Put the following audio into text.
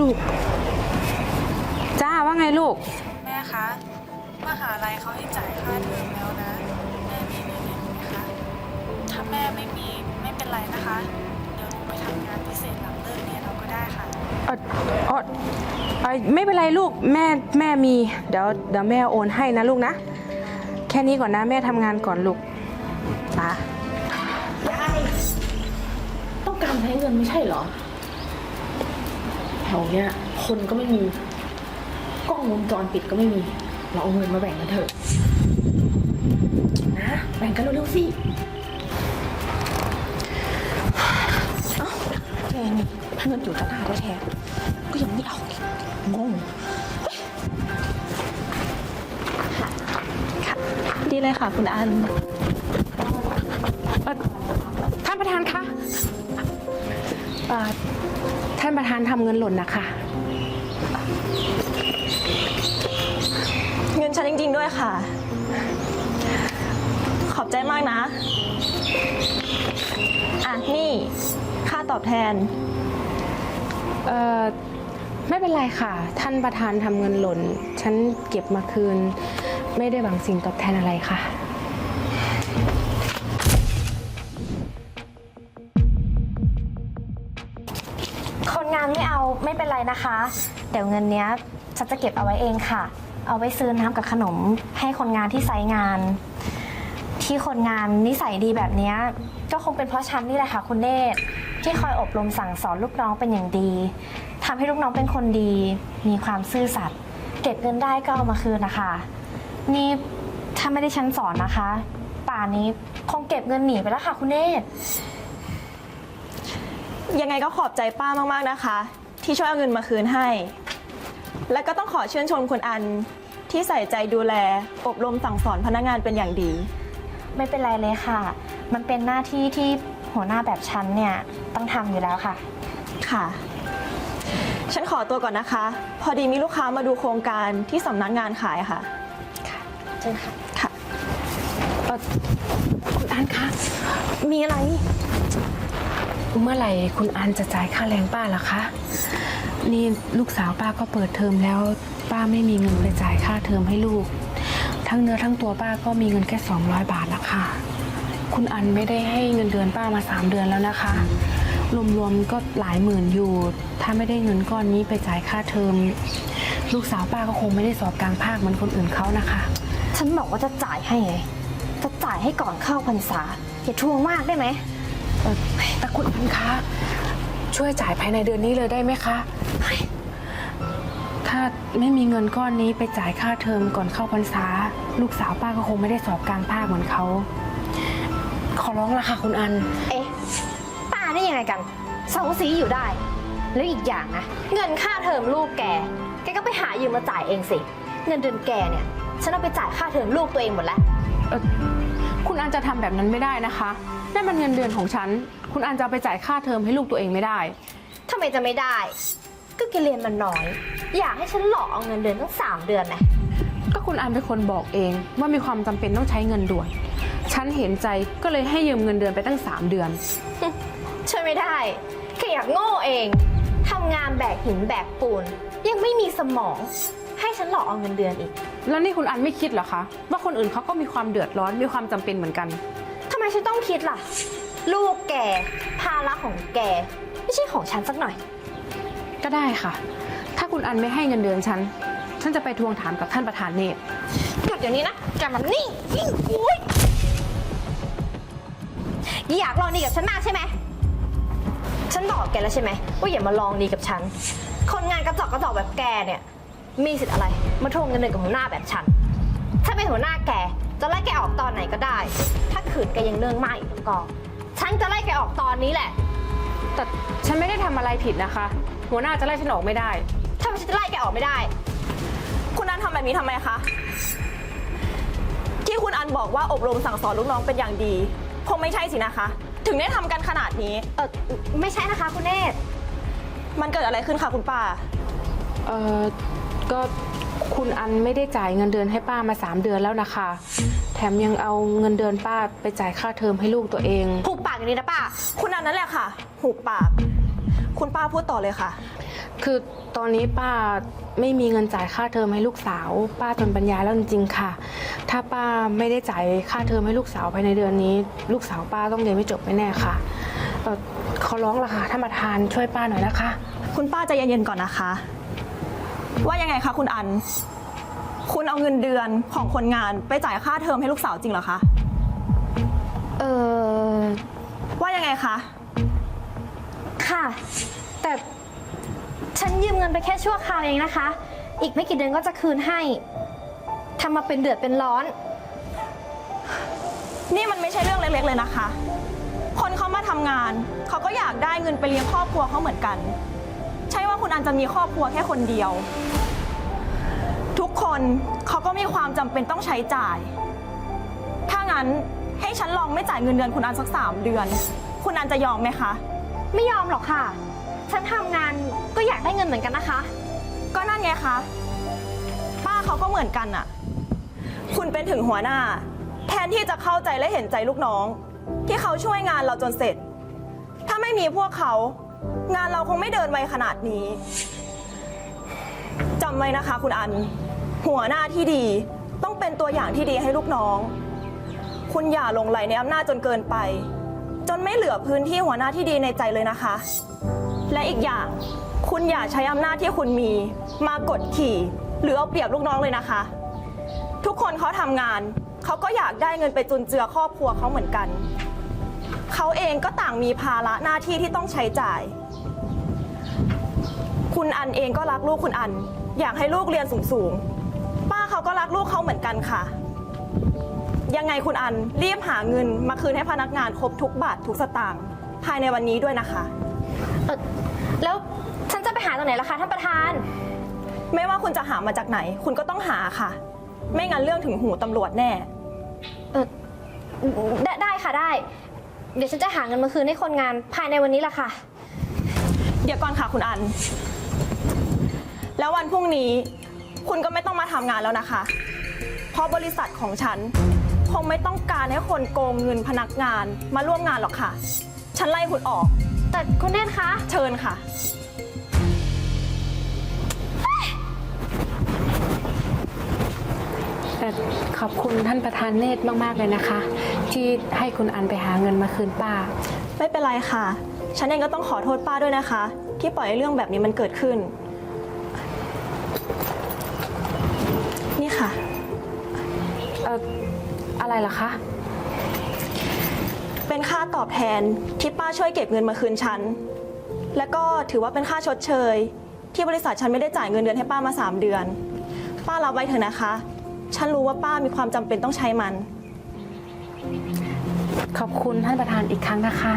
ลูก จ้าว่าไงลูก แม่คะมหาลัยเขาให้จ่ายค่าเทอมแล้วนะ แม่มีเงินเดือนไหมคะถ้าแม่ไม่มีไม่เป็นไรนะคะ เดี๋ยวหนูไปทำงานพิเศษหลังเลิกเรียนเราก็ได้ค่ะ เออเออเอ่อไม่เป็นไรลูกแม่แม่มี เดี๋ยวเดี๋ยวแม่โอนให้นะลูกนะ แค่นี้ก่อนนะแม่ทำงานก่อนลูกจ้า ต้องการใช้เงินไม่ใช่เหรอแถวเนี้ยคนก็ไม่มีกล้องวงจรปิดก็ไม่มี เราเอาเงินมาแบ่งกันเถอะนะแบ่งกันเร็วๆสิเอ้าแกนี่เงินอยู่ต่างหากแท้ๆก็ยังไม่เอาอีกงงดีเลยค่ะ คุณอันเอ่อท่านประธานคะเอ่อท่านประธานทำเงินหล่นนะคะ เงินฉันจริง ๆ ด้วยค่ะ ขอบใจมากนะ อะ นี่ค่าตอบแทน เอ่อ ไม่เป็นไรค่ะ ท่านประธานทำเงินหล่น ฉันเก็บมาคืน ไม่ได้หวังสิ่งตอบแทนอะไรค่ะ ไม่เป็นไรนะคะ เดี๋ยวเงินเนี้ยฉันจะเก็บเอาไว้เองค่ะ เอาไว้ซื้อน้ำกับขนมให้คนงานที่ไซต์งาน ที่คนงานนิสัยดีแบบเนี้ยก็คงเป็นเพราะฉันนี่แหละค่ะคุณเนตรที่คอยอบรมสั่งสอนลูกน้องเป็นอย่างดีทำให้ลูกน้องเป็นคนดี มีความซื่อสัตย์เก็บเงินได้ก็เอามาคืนนะคะ นี่ถ้าไม่ได้ฉันสอนนะคะ ป่านนี้คงเก็บเงินหนีไปแล้วค่ะคุณเนตร ยังไงก็ขอบใจป้ามากๆนะคะ ที่ช่วยเอาเงินมาคืนให้ และก็ต้องขอชื่นชมคุณอันที่ใส่ใจดูแล อบรมสั่งสอนพนักงานเป็นอย่างดี ไม่เป็นไรเลยค่ะ มันเป็นหน้าที่ที่หัวหน้าแบบฉันเนี่ยต้องทำอยู่แล้วค่ะ ค่ะ ฉันขอตัวก่อนนะคะ พอดีมีลูกค้ามาดูโครงการที่สำนักงานขายค่ะเชิญค่ะ ค่ะเอ่อคุณอันคะ มีอะไร เมื่อไหร่คุณอันจะจ่ายค่าแรงป้าล่ะคะ นี่ลูกสาวป้าก็เปิดเทอมแล้ว ป้าไม่มีเงินไปจ่ายค่าเทอมให้ลูก ทั้งเนื้อทั้งตัวป้าก็มีเงินแค่200 บาทละค่ะ คุณอันไม่ได้ให้เงินเดือนป้ามา 3 เดือนแล้วนะคะ รวมๆก็หลายหมื่นอยู่ ถ้าไม่ได้เงินก้อนนี้ไปจ่ายค่าเทอม ลูกสาวป้าก็คงไม่ได้สอบกลางภาคเหมือนคนอื่นเขานะคะ ฉันบอกว่าจะจ่ายให้ไงจะจ่ายให้ก่อนเข้าพรรษาอย่าทวงมากได้ไหม แต่คุณอันคะ ช่วยจ่ายภายในเดือนนี้เลยได้ไหมคะถ้าไม่มีเงินก้อนนี้ไปจ่ายค่าเทอมก่อนเข้าพรรษา ลูกสาวป้าก็คงไม่ได้สอบกลางภาคเหมือนเขา ขอร้องละค่ะคุณอัน เอ๊ะ ป้าได้ยังไงกันเซาซีอยู่ได้ แล้วอีกอย่างนะ เงินค่าเทอมลูกแก แกก็ไปหายืมมาจ่ายเองสิ เงินเดือนแกเนี่ย ฉันเอาไปจ่ายค่าเทอมลูกตัวเองหมดแล้วเอ่อคุณอันจะทำแบบนั้นไม่ได้นะคะ นั่นมันเงินเดือนของฉัน คุณอันจะเอาไปจ่ายค่าเทอมให้ลูกตัวเองไม่ได้ ทำไมจะไม่ได้ ก็แกเรียนมันน้อย อยากให้ฉันหลอกเอาเงินเดือนตั้งสามเดือนนะก็คุณอันเป็นคนบอกเองว่ามีความจำเป็นต้องใช้เงินด่วน ฉันเห็นใจก็เลยให้ยืมเงินเดือนไปตั้ง 3 เดือน ช่วยไม่ได้แค่อยากโง่เองทำงานแบกหินแบกปูน ยังไม่มีสมอง ให้ฉันหลอกเอาเงินเดือนอีก แล้วนี่คุณอันไม่คิดเหรอคะ ว่าคนอื่นเขาก็มีความเดือดร้อนมีความจำเป็นเหมือนกันทำไม ฉันต้องคิดล่ะ ลูกแกภาระของแก ไม่ใช่ของฉันสักหน่อย ก็ได้ค่ะ ถ้าคุณอันไม่ให้เงินเดือนฉัน ฉันจะไปทวงถามกับท่านประธานเนตรหยุดเดี๋ยวนี้นะแกมันนิ่งนิ่งอุ้ยอยากลองดีกับฉันมากใช่ไหม ฉันบอกแกแล้วใช่ไหมว่าอย่ามาลองดีกับฉัน คนงานกระจอกกระจอกแบบแกเนี่ย มีสิทธิ์อะไร มาทวงเงินเดือนกับหัวหน้าแบบฉัน ถ้าเป็นหัวหน้าแก จะไล่แกออกตอนไหนก็ได้ ถ้าขืนแกยังเรื่องมากอีกแล้วก็ฉันจะไล่แกออกตอนนี้แหละ แต่ฉันไม่ได้ทำอะไรผิดนะคะ หัวหน้าจะไล่ฉันออกไม่ได้ ถ้าไม่ฉันจะไล่แกออกไม่ได้ คุณอันทำแบบนี้ทำไมคะ ที่คุณอันบอกว่าอบรมสั่งสอนลูกน้องเป็นอย่างดีคงไม่ใช่สินะคะ ถึงได้ทำกันขนาดนี้ เออไม่ใช่นะคะ คุณเนตรมันเกิดอะไรขึ้นคะคุณป้า เออก็ คุณอันไม่ได้จ่ายเงินเดือนให้ป้ามา 3 เดือนแล้วนะคะ แถมยังเอาเงินเดือนป้าไปจ่ายค่าเทอมให้ลูกตัวเองผูกปากอย่างนี้นะป้า คุณอันนั่นแหละค่ะหูปาก คุณป้าพูดต่อเลยค่ะ คือตอนนี้ป้าไม่มีเงินจ่ายค่าเทอมให้ลูกสาว ป้าจนปัญญาแล้วจริงๆค่ะ ถ้าป้าไม่ได้จ่ายค่าเทอมให้ลูกสาวภายในเดือนนี้ ลูกสาวป้าต้องเรียนไม่จบแน่ๆค่ะเอ่อขอร้องละค่ะท่านประธานช่วยป้าหน่อยนะคะ คุณป้าใจเย็นๆก่อนนะคะ ว่ายังไงคะคุณอัน คุณเอาเงินเดือนของคนงานไปจ่ายค่าเทอมให้ลูกสาวจริงเหรอคะ เออว่ายังไงคะ ค่ะ แต่ฉันยืมเงินไปแค่ชั่วคราวเองนะคะ อีกไม่กี่เดือนก็จะคืนให้ทำมาเป็นเดือดเป็นร้อน นี่มันไม่ใช่เรื่องเล็กๆเลยนะคะ คนเขามาทำงาน เขาก็อยากได้เงินไปเลี้ยงครอบครัวเขาเหมือนกัน ใช่ว่าคุณอันจะมีครอบครัวแค่คนเดียว ทุกคนเขาก็มีความจำเป็นต้องใช้จ่าย ถ้างั้นให้ฉันลองไม่จ่ายเงินเดือนคุณอันสักสามเดือน คุณอันจะยอมไหมคะ ไม่ยอมหรอกค่ะ ฉันทำงานก็อยากได้เงินเหมือนกันนะคะ ก็นั่นไงคะป้าเขาก็เหมือนกันอะคุณเป็นถึงหัวหน้า แทนที่จะเข้าใจและเห็นใจลูกน้อง ที่เขาช่วยงานเราจนเสร็จ ถ้าไม่มีพวกเขา งานเราคงไม่เดินไวขนาดนี้จำไว้นะคะ คุณอัน หัวหน้าที่ดีต้องเป็นตัวอย่างที่ดีให้ลูกน้อง คุณอย่าหลงไหลในอำนาจจนเกินไป จนไม่เหลือพื้นที่หัวหน้าที่ดีในใจเลยนะคะ และอีกอย่างคุณอย่าใช้อำนาจที่คุณมี มากดขี่ หรือเอาเปรียบลูกน้องเลยนะคะ ทุกคนเขาทำงาน เขาก็อยากได้เงินไปจุนเจือครอบครัวเขาเหมือนกัน เขาเองก็ต่างมีภาระหน้าที่ที่ต้องใช้จ่าย คุณอันเองก็รักลูกคุณอัน อยากให้ลูกเรียนสูงๆ ป้าเขาก็รักลูกเขาเหมือนกันค่ะ ยังไงคุณอันรีบหาเงินมาคืนให้พนักงานครบทุกบาททุกสตางค์ภายในวันนี้ด้วยนะคะ เออแล้วฉันจะไปหาตรงไหนล่ะคะท่านประธาน ไม่ว่าคุณจะหามาจากไหน คุณก็ต้องหาค่ะ ไม่งั้นเรื่องถึงหูตำรวจแน่ เออได้ได้ค่ะได้ เดี๋ยวฉันจะหาเงินมาคืนให้คนงานภายในวันนี้ละค่ะ เดี๋ยวก่อนค่ะคุณอัน แล้ววันพรุ่งนี้คุณก็ไม่ต้องมาทำงานแล้วนะคะ เพราะบริษัทของฉัน คงไม่ต้องการให้คนโกงเงินพนักงานมาร่วมงานหรอกค่ะ ฉันไล่คุณออก แต่คุณเนตรคะ เชิญค่ะ ขอบคุณท่านประธานเนตรมาก ๆ เลยนะคะ ที่ให้คุณอันไปหาเงินมาคืนป้า ไม่เป็นไรค่ะ ฉันเองก็ต้องขอโทษป้าด้วยนะคะ ที่ปล่อยให้เรื่องแบบนี้มันเกิดขึ้น นี่ค่ะ เอ่ออะไรล่ะคะ เป็นค่าตอบแทนที่ป้าช่วยเก็บเงินมาคืนฉัน และก็ถือว่าเป็นค่าชดเชย ที่บริษัทฉันไม่ได้จ่ายเงินเดือนให้ป้ามา 3 เดือน ป้ารับไว้เถอะนะคะ ฉันรู้ว่าป้ามีความจำเป็นต้องใช้มัน ขอบคุณท่านประธานอีกครั้งนะคะค่ะ